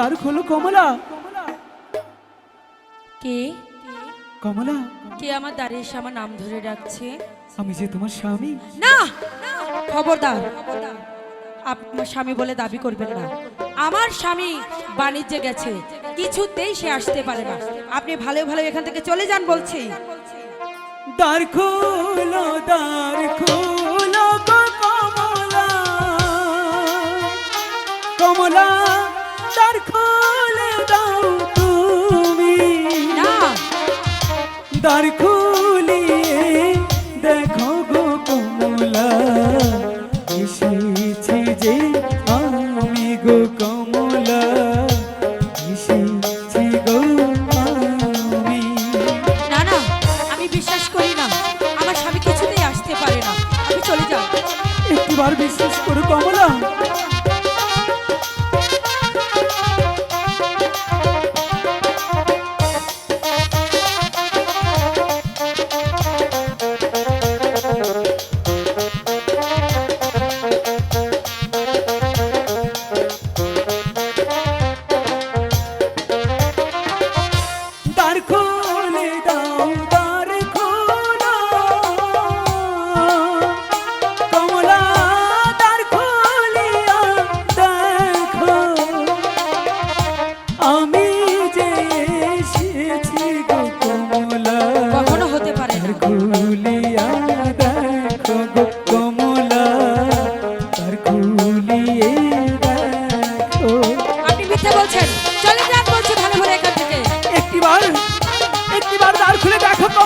দ্বার খোলো কমলা। কে? কমলা। কে আমার দাঁড়িয়ে এসে আমার নাম ধরে ডাকছে? আমি যে তোমার স্বামী। না! খবরদার। আপনার স্বামী বলে দাবি করবেন না। আমার স্বামী বাণিজ্যে গেছে। কিছুতেই সে আসতে পারে না। আপনি ভালো ভালো এখান থেকে চলে যান বলছি। দ্বার খোলো দ্বার খোলো কমলা। কমলা। দ্বার খুলে দাও তুমি। না। দ্বার খুলিয়ে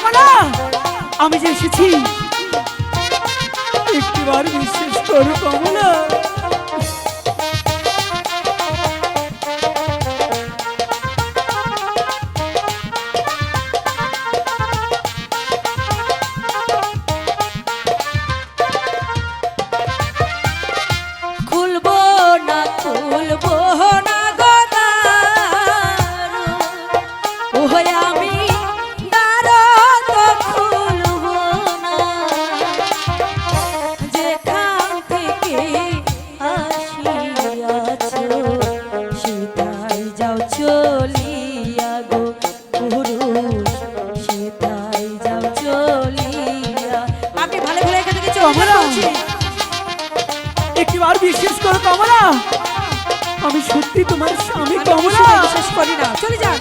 কমলা আমি যে এসেছি একটিবার বিশ্বাস করো কমলা। একটিবার বিশ্বাস করো কমলা! আমি সত্যি তোমার স্বামী কমলা! বিশ্বাস করি না। চলে যান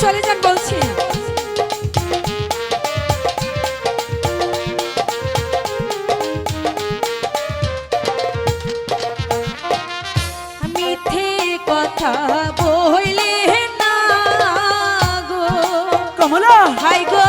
চলে যান বলছি। মিথ্যে কথা বইলে না গো। কমলা! হাই গো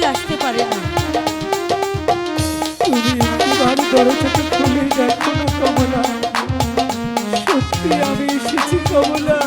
কখনোই আসতে পারে না। তুমি তোমার দরজাটা খুলে দেখো না কমলা? সত্যি আমি এসেছি কমলা।